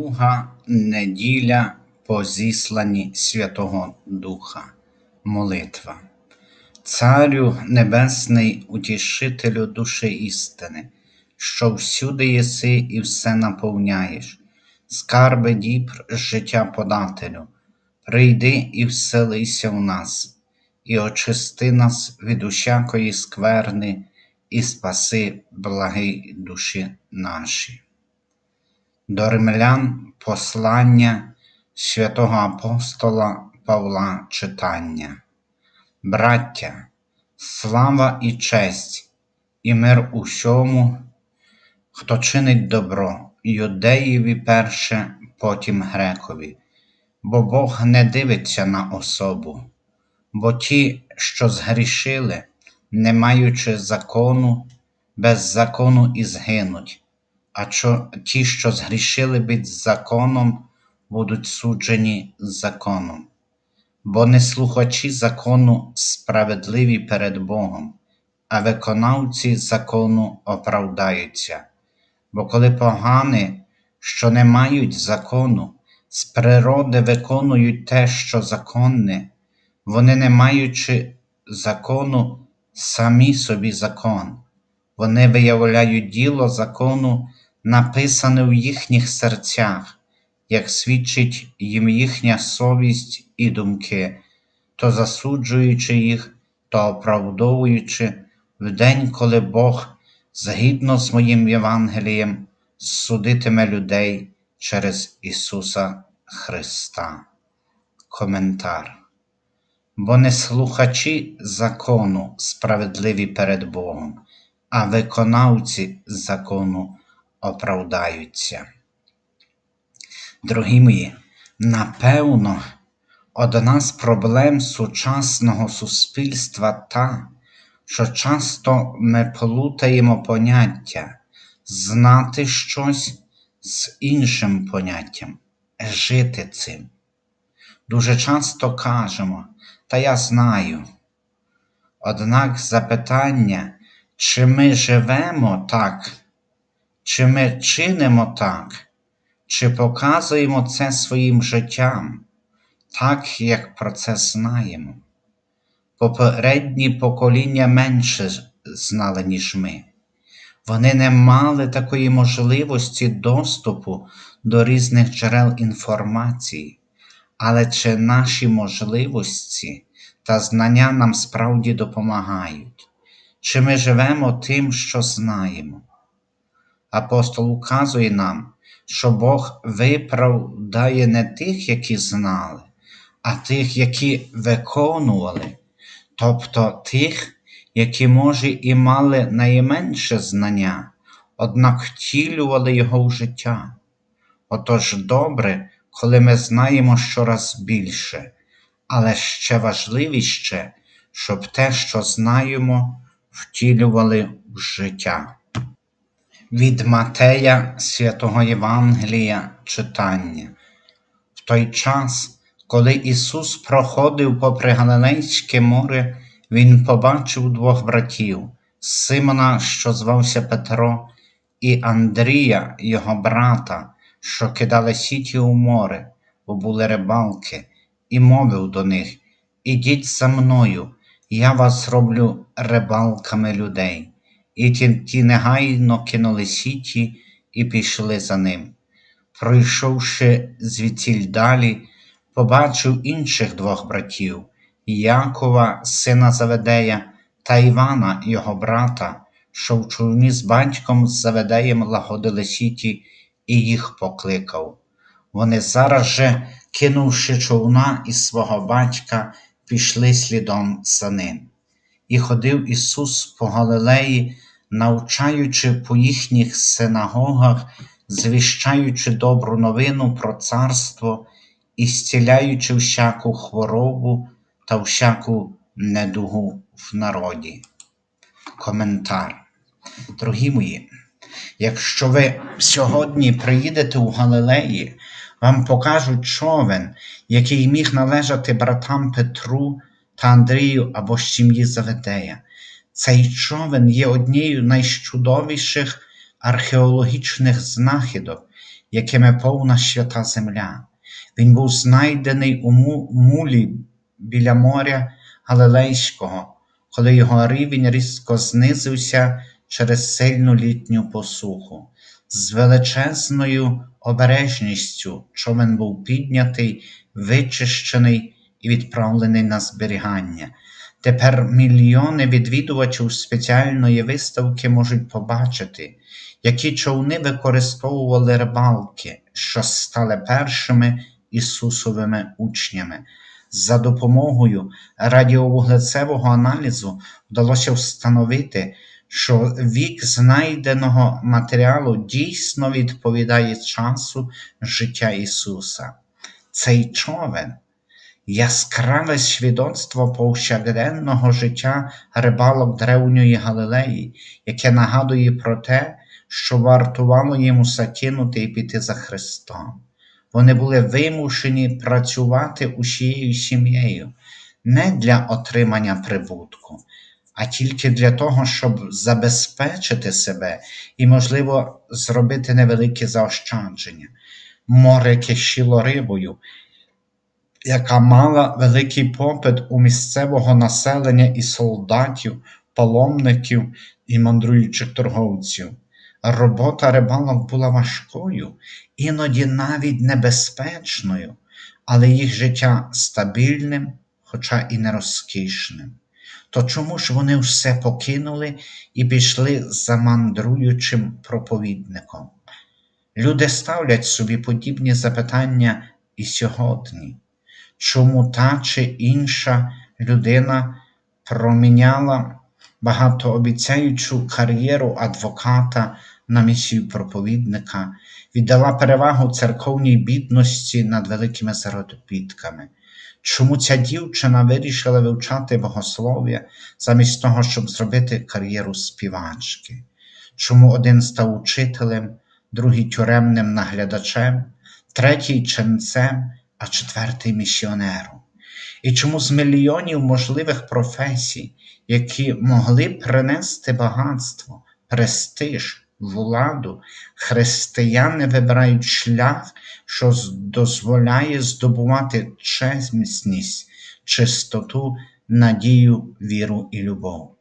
Друга неділя по зісланні Святого Духа. Молитва. Царю Небесний, утішителю душі істини, що всюди єси і все наповняєш, скарби дібр життя подателю, прийди і вселися в нас, і очисти нас від усякої скверни, і спаси благий душі наші. До римлян послання святого апостола Павла читання. Браття, слава і честь, і мир усьому, хто чинить добро, юдеєві перше, потім грекові, бо Бог не дивиться на особу, бо ті, що згрішили, не маючи закону, без закону і згинуть а ті, що згрішили під законом, будуть суджені законом. Бо не слухачі закону справедливі перед Богом, а виконавці закону оправдаються. Бо коли погани, що не мають закону, з природи виконують те, що законне, вони, не маючи закону, самі собі закон, вони виявляють діло закону написане в їхніх серцях, як свідчить їм їхня совість і думки, то засуджуючи їх, то оправдовуючи в день, коли Бог, згідно з моїм Євангелієм, судитиме людей через Ісуса Христа. Коментар. Бо не слухачі закону справедливі перед Богом, а виконавці закону оправдаються. Дорогі мої, напевно, одна з проблем сучасного суспільства та, що часто ми плутаємо поняття знати щось з іншим поняттям, жити цим. Дуже часто кажемо, та я знаю. Однак запитання, чи ми живемо так, чи ми чинимо так, чи показуємо це своїм життям, так як про це знаємо? Попередні покоління менше знали, ніж ми. Вони не мали такої можливості доступу до різних джерел інформації, але чи наші можливості та знання нам справді допомагають? Чи ми живемо тим, що знаємо? Апостол указує нам, що Бог виправдає не тих, які знали, а тих, які виконували, тобто тих, які, може, і мали найменше знання, однак втілювали його в життя. Отож добре, коли ми знаємо щораз більше, але ще важливіше, щоб те, що знаємо, втілювали в життя. Від Матея святого Євангелія читання. В той час, коли Ісус проходив попри Галилейське море, Він побачив двох братів Симона, що звався Петро, і Андрія, його брата, що кидали сіті у море, бо були рибалки, і мовив до них Ідіть за мною, я вас роблю рибалками людей і ті, негайно кинули сіті і пішли за ним. Пройшовши звідсіль далі, побачив інших двох братів Якова, сина Заведея, та Івана, його брата, що в човні з батьком з Заведеєм лагодили сіті, і їх покликав. Вони зараз же, кинувши човна із свого батька, пішли слідом за ним. І ходив Ісус по Галилеї, навчаючи по їхніх синагогах, звіщаючи добру новину про царство і зціляючи всяку хворобу та всяку недугу в народі. Коментар. Дорогі мої, якщо ви сьогодні приїдете у Галилеї, вам покажуть човен, який міг належати братам Петру та Андрію або сім'ї Заведея. Цей човен є однією з найчудовіших археологічних знахідок, якими повна свята земля. Він був знайдений у мулі біля моря Галилейського, коли його рівень різко знизився через сильну літню посуху. З величезною обережністю човен був піднятий, вичищений і відправлений на зберігання. Тепер мільйони відвідувачів спеціальної виставки можуть побачити, які човни використовували рибалки, що стали першими Ісусовими учнями. За допомогою радіовуглецевого аналізу вдалося встановити, що вік знайденого матеріалу дійсно відповідає часу життя Ісуса. Цей човен яскраве свідоцтво повсякденного життя рибалок древньої Галилеї, яке нагадує про те, що вартувало йому закинути і піти за Христом. Вони були вимушені працювати усією сім'єю не для отримання прибутку, а тільки для того, щоб забезпечити себе і, можливо, зробити невелике заощадження. Море кишіло рибою, яка мала великий попит у місцевого населення і солдатів, паломників і мандруючих торговців. Робота рибалок була важкою, іноді навіть небезпечною, але їх життя стабільним, хоча і не розкішним. То чому ж вони все покинули і пішли за мандруючим проповідником? Люди ставлять собі подібні запитання і сьогодні чому та чи інша людина проміняла багатообіцяючу кар'єру адвоката на місію проповідника, віддала перевагу церковній бідності над великими заробітками. Чому ця дівчина вирішила вивчати богослов'я замість того, щоб зробити кар'єру співачки? Чому один став учителем, другий тюремним наглядачем, третій ченцем, а четвертий місіонером. І чому з мільйонів можливих професій, які могли принести багатство, престиж, владу, християни вибирають шлях, що дозволяє здобувати чесність, чистоту, надію, віру і любов.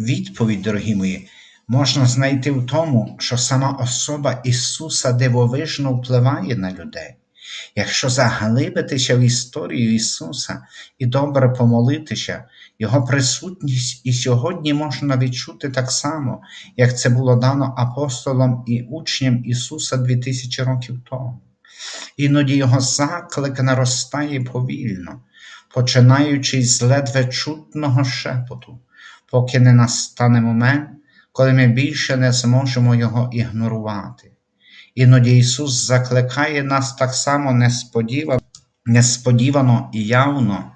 Відповідь, дорогі мої, можна знайти в тому, що сама особа Ісуса дивовижно впливає на людей. Якщо заглибитися в історію Ісуса і добре помолитися, Його присутність і сьогодні можна відчути так само, як це було дано апостолам і учням Ісуса 2000 років тому. Іноді Його заклик наростає повільно, починаючи з ледве чутного шепоту, поки не настане момент, коли ми більше не зможемо Його ігнорувати. Іноді Ісус закликає нас так само несподівано, несподівано і явно.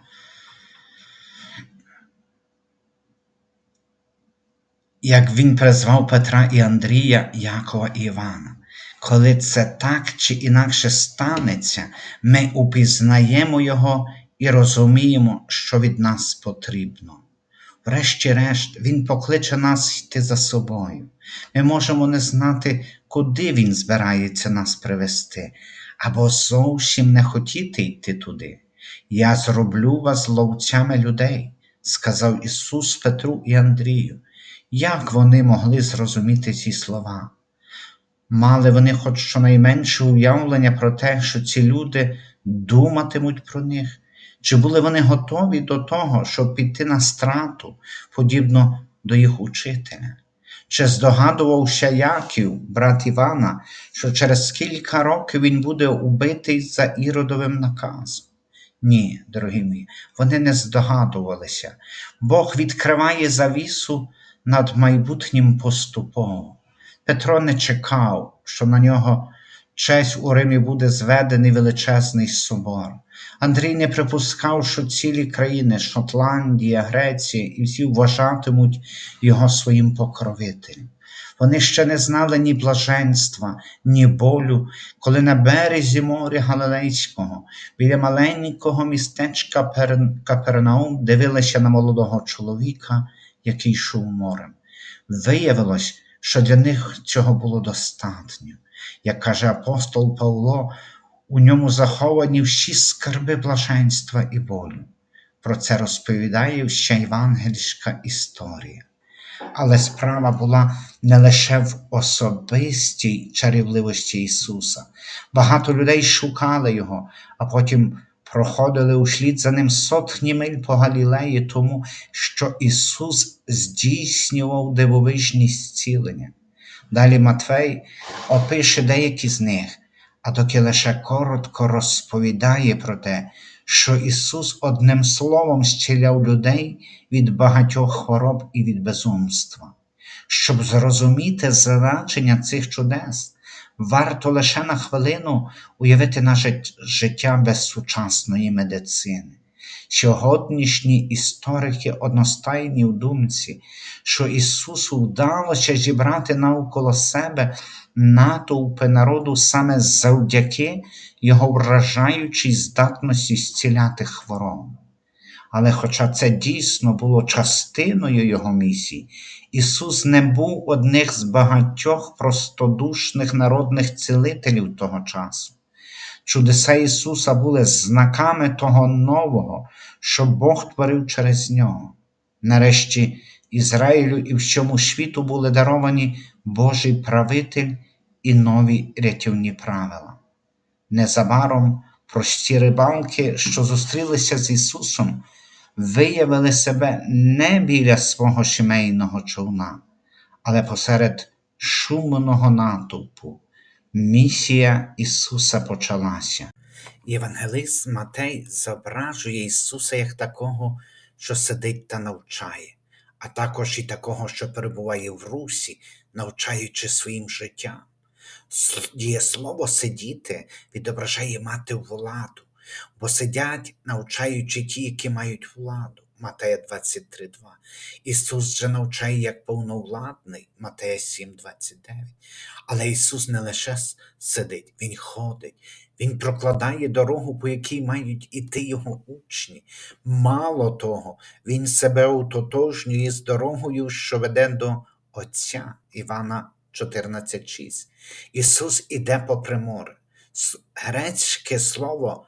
Як Він призвав Петра і Андрія, Якова і Івана. Коли це так чи інакше станеться, ми упізнаємо Його і розуміємо, що від нас потрібно. Врешті-решт, Він покличе нас йти за собою. Ми можемо не знати, куди Він збирається нас привести, або зовсім не хотіти йти туди. Я зроблю вас ловцями людей, сказав Ісус Петру і Андрію. Як вони могли зрозуміти ці слова? Мали вони хоч щонайменше уявлення про те, що ці люди думатимуть про них, чи були вони готові до того, щоб піти на страту, подібно до їх учителя? Чи здогадувався Яків, брат Івана, що через кілька років він буде убитий за іродовим наказом? Ні, дорогі мої, вони не здогадувалися. Бог відкриває завісу над майбутнім поступово. Петро не чекав, що на нього честь у Римі буде зведений величезний собор. Андрій не припускав, що цілі країни Шотландія, Греція і всі вважатимуть його своїм покровителем. Вони ще не знали ні блаженства, ні болю, коли на березі моря Галилейського, біля маленького містечка Пер- Капернаум дивилися на молодого чоловіка, який йшов морем. Виявилось, що для них цього було достатньо. Як каже апостол Павло, у ньому заховані всі скарби блаженства і болю. Про це розповідає ще євангельська історія. Але справа була не лише в особистій чарівливості Ісуса. Багато людей шукали Його, а потім проходили услід за ним сотні миль по Галілеї, тому що Ісус здійснював дивовижні зцілення. Далі Матвей опише деякі з них, а доки лише коротко розповідає про те, що Ісус одним словом зціляв людей від багатьох хвороб і від безумства. Щоб зрозуміти значення цих чудес, варто лише на хвилину уявити наше життя без сучасної медицини. Сьогоднішні історики одностайні в думці, що Ісусу вдалося зібрати навколо себе натовпи народу саме завдяки Його вражаючій здатності зціляти хворобу. Але хоча це дійсно було частиною Його місії, Ісус не був одним з багатьох простодушних народних цілителів того часу. Чудеса Ісуса були знаками того нового, що Бог творив через нього. Нарешті Ізраїлю і всьому світу були даровані Божий правитель і нові рятівні правила. Незабаром прості рибалки, що зустрілися з Ісусом, виявили себе не біля свого сімейного човна, але посеред шумного натовпу. Місія Ісуса почалася. Євангелист Матей зображує Ісуса як такого, що сидить та навчає, а також і такого, що перебуває в русі, навчаючи своїм життям. Дієслово сидіти відображає мати владу, бо сидять, навчаючи ті, які мають владу. Матея 23.2. Ісус же навчає як повновладний, Матея 7.29. Але Ісус не лише сидить, Він ходить, Він прокладає дорогу, по якій мають іти Його учні. Мало того, Він себе утотожнює з дорогою, що веде до Отця Івана 14.6. Ісус іде попри море. Грецьке слово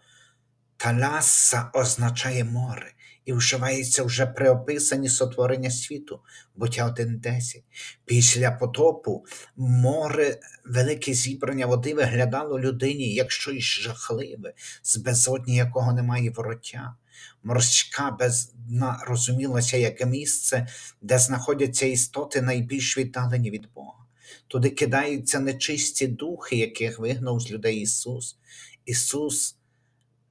таляса означає море і вживається вже при описанні сотворення світу, буття 1.10. Після потопу море, велике зібрання води виглядало людині як щось жахливе, з безодні якого немає вороття. Морська бездна розумілася як місце, де знаходяться істоти найбільш віддалені від Бога. Туди кидаються нечисті духи, яких вигнав з людей Ісус. Ісус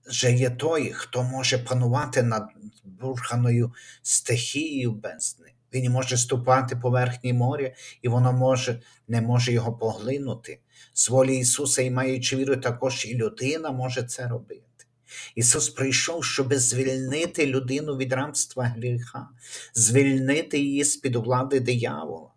же є той, хто може панувати над бурханою стихією бездни. Він може ступати по верхній морі, і воно може, не може його поглинути. З волі Ісуса і маючи віру, також і людина може це робити. Ісус прийшов, щоб звільнити людину від рабства гріха, звільнити її з-під влади диявола.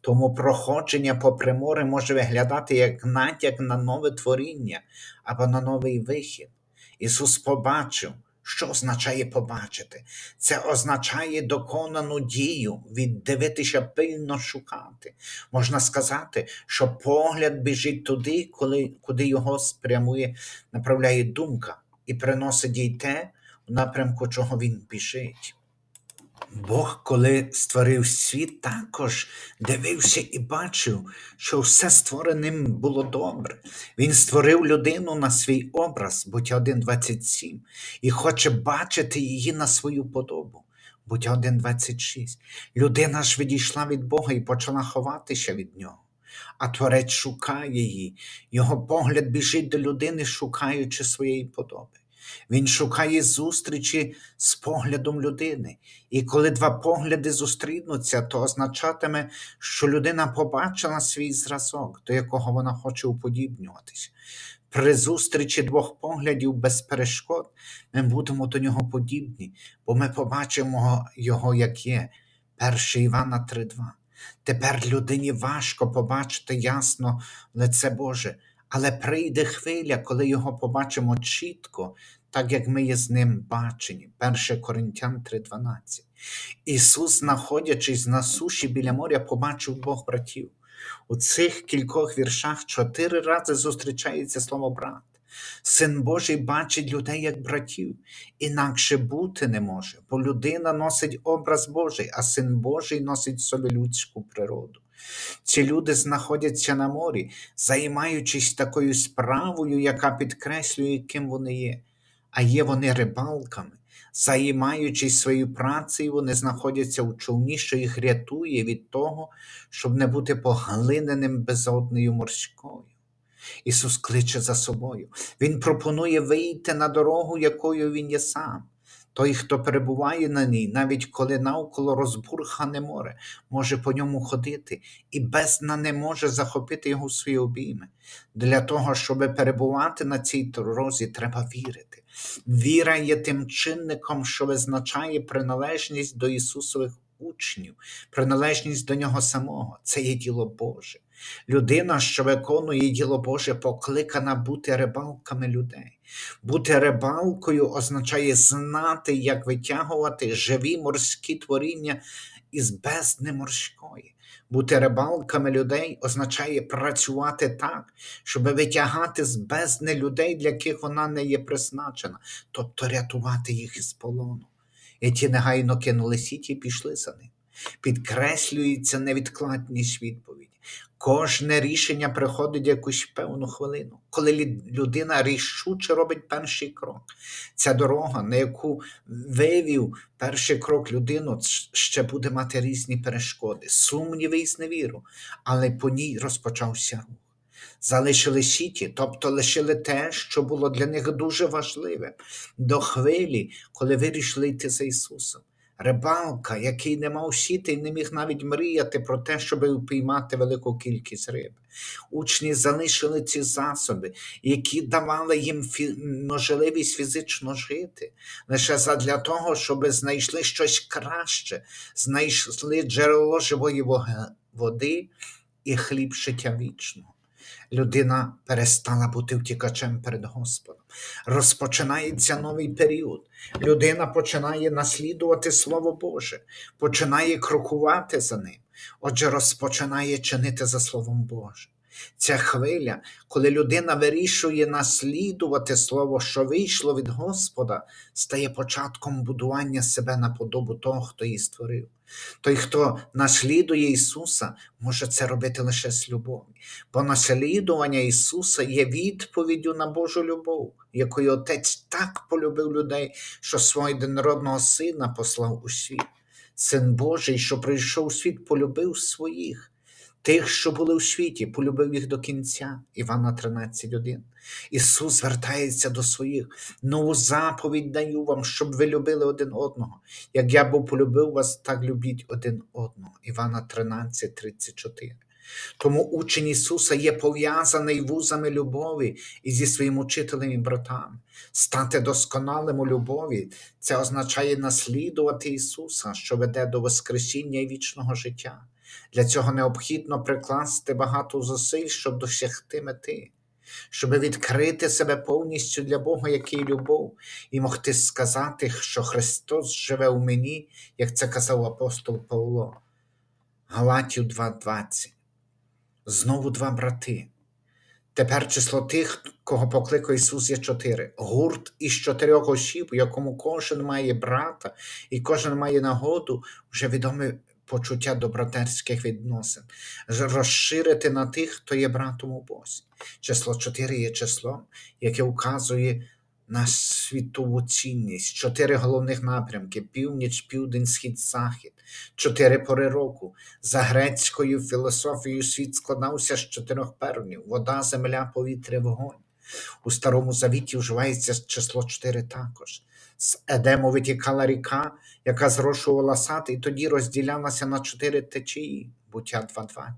Тому проходження попри море може виглядати як натяк на нове творіння або на новий вихід. Ісус побачив, що означає побачити. Це означає доконану дію, віддивитися пильно шукати. Можна сказати, що погляд біжить туди, коли, куди його спрямує, направляє думка і приносить їй те, в напрямку чого він біжить. Бог, коли створив світ, також дивився і бачив, що все створеним було добре. Він створив людину на свій образ, буття 1.27, і хоче бачити її на свою подобу. Буття 1.26. Людина ж відійшла від Бога і почала ховатися від нього. А творець шукає її, його погляд біжить до людини, шукаючи своєї подоби. Він шукає зустрічі з поглядом людини. І коли два погляди зустрінуться, то означатиме, що людина побачила свій зразок, до якого вона хоче уподібнюватися. При зустрічі двох поглядів без перешкод ми будемо до нього подібні, бо ми побачимо його, як є. 1 Івана 3.2. Тепер людині важко побачити ясно лице Боже, але прийде хвиля, коли його побачимо чітко, так як ми є з ним бачені. 1 Коринтян 3:12. Ісус, знаходячись на суші біля моря, побачив двох братів. У цих кількох віршах чотири рази зустрічається слово брат. Син Божий бачить людей як братів, інакше бути не може, бо людина носить образ Божий, а син Божий носить собі людську природу. Ці люди знаходяться на морі, займаючись такою справою, яка підкреслює, ким вони є. А є вони рибалками. Займаючись своєю працею, вони знаходяться у човні, що їх рятує від того, щоб не бути поглиненим безоднею морською. Ісус кличе за собою. Він пропонує вийти на дорогу, якою Він є сам. Той, хто перебуває на ній, навіть коли навколо розбурхане море, може по ньому ходити, і бездна не може захопити його в свої обійми. Для того, щоб перебувати на цій дорозі, треба вірити. Віра є тим чинником, що визначає приналежність до Ісусових учнів, приналежність до Нього самого. Це є діло Боже. Людина, що виконує діло Боже, покликана бути рибалками людей. Бути рибалкою означає знати, як витягувати живі морські творіння із бездни морської. Бути рибалками людей означає працювати так, щоб витягати з бездни людей, для яких вона не є призначена, тобто рятувати їх із полону. І ті негайно кинули сіті і пішли за ним. Підкреслюється невідкладність відповіді. Кожне рішення приходить якусь певну хвилину, коли людина рішуче робить перший крок. Ця дорога, на яку вивів перший крок людину, ще буде мати різні перешкоди, сумніви і зневіру, але по ній розпочався рух. Залишили сіті, тобто лишили те, що було для них дуже важливим, до хвилі, коли вирішили йти за Ісусом. Рибалка, який не мав сіти і не міг навіть мріяти про те, щоб упіймати велику кількість риби. Учні залишили ці засоби, які давали їм фі- можливість фізично жити, лише задля того, щоб знайшли щось краще, знайшли джерело живої води і хліб життя вічного. Людина перестала бути втікачем перед Господом. Розпочинається новий період. Людина починає наслідувати Слово Боже, починає крокувати за ним. Отже, розпочинає чинити за Словом Божим. Ця хвиля, коли людина вирішує наслідувати Слово, що вийшло від Господа, стає початком будування себе на подобу того, хто її створив. Той, хто наслідує Ісуса, може це робити лише з любові, бо наслідування Ісуса є відповіддю на Божу любов, якою Отець так полюбив людей, що свого єдинородного Сина послав у світ. Син Божий, що прийшов у світ, полюбив своїх. Тих, що були у світі, полюбив їх до кінця. Івана 13.1. Ісус звертається до своїх. Нову заповідь даю вам, щоб ви любили один одного. Як я був полюбив вас, так любіть один одного. Івана 13.34. Тому учень Ісуса є пов'язаний вузами любові і зі своїм учителем і братами. Стати досконалим у любові це означає наслідувати Ісуса, що веде до Воскресіння і вічного життя. Для цього необхідно прикласти багато зусиль, щоб досягти мети, щоб відкрити себе повністю для Бога, який любов, і могти сказати, що Христос живе у мені, як це казав апостол Павло. Галатів 2.20. Знову два брати. Тепер число тих, кого покликав Ісус, є чотири. Гурт із чотирьох осіб, якому кожен має брата, і кожен має нагоду, вже відоме почуття до братерських відносин, розширити на тих, хто є братом у Бозі. Число чотири є числом, яке вказує на світову цінність, чотири головних напрямки: північ, південь, схід, захід, чотири пори року. За грецькою філософією світ складався з чотирьох певнів: вода, земля, повітря, вогонь. У Старому Завіті вживається число чотири також. З Едему витікала ріка, яка зрошувала сад, і тоді розділялася на чотири течії. Буття 2.20.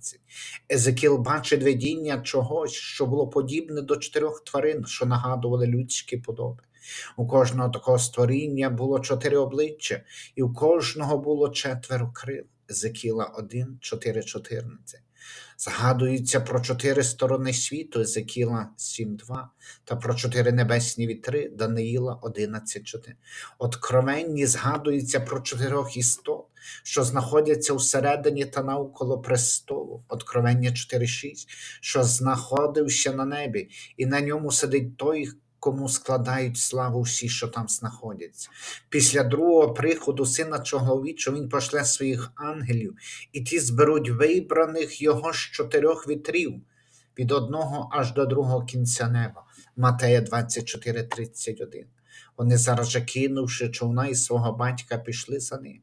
Езекіл бачить видіння чогось, що було подібне до чотирьох тварин, що нагадували людські подоби. У кожного такого створіння було чотири обличчя, і у кожного було четверо крил. Езекіла 1, 4, 14. Згадується про чотири сторони світу Езекіла 7.2 та про чотири небесні вітри Даниїла 11.4. Откровенні згадується про чотирьох істот, що знаходяться всередині та навколо престолу. Откровення 4.6, що знаходився на небі, і на ньому сидить той, кому складають славу всі, що там знаходяться. Після другого приходу сина чоловічого він пошле своїх ангелів, і ті зберуть вибраних його з чотирьох вітрів, від одного аж до другого кінця неба. Матея 24:31. Вони зараз же кинувши човна і свого батька, пішли за ним.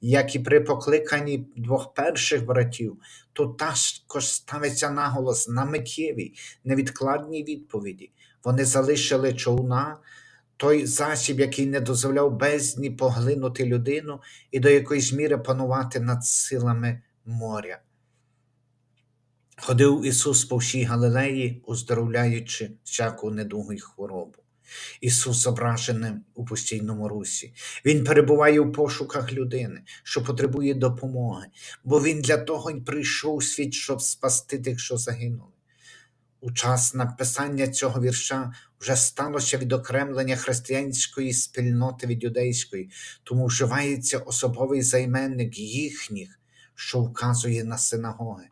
Як і при покликанні двох перших братів, тут також ставиться наголос на миттєвій, невідкладній відповіді. Вони залишили човна, той засіб, який не дозволяв бездні поглинути людину і до якоїсь міри панувати над силами моря. Ходив Ісус по всій Галилеї, оздоровляючи всяку недугу й хворобу. Ісус зображений у постійному русі. Він перебуває у пошуках людини, що потребує допомоги, бо Він для того й прийшов у світ, щоб спасти тих, що загинули. У час написання цього вірша вже сталося відокремлення християнської спільноти від юдейської, тому вживається особовий займенник їхніх, що вказує на синагоги.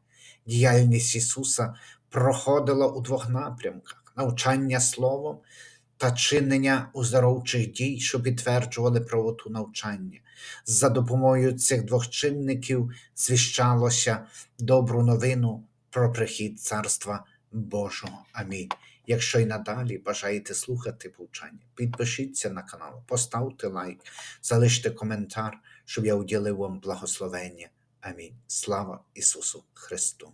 Діяльність Ісуса проходила у двох напрямках: навчання словом та чинення оздоровчих дій, що підтверджували правоту навчання. За допомогою цих двох чинників звіщалося добру новину про прихід Царства Божого. Амінь. Якщо й надалі бажаєте слухати повчання, підпишіться на канал, поставте лайк, залиште коментар, щоб я уділив вам благословення. Амінь. Слава Ісусу Христу!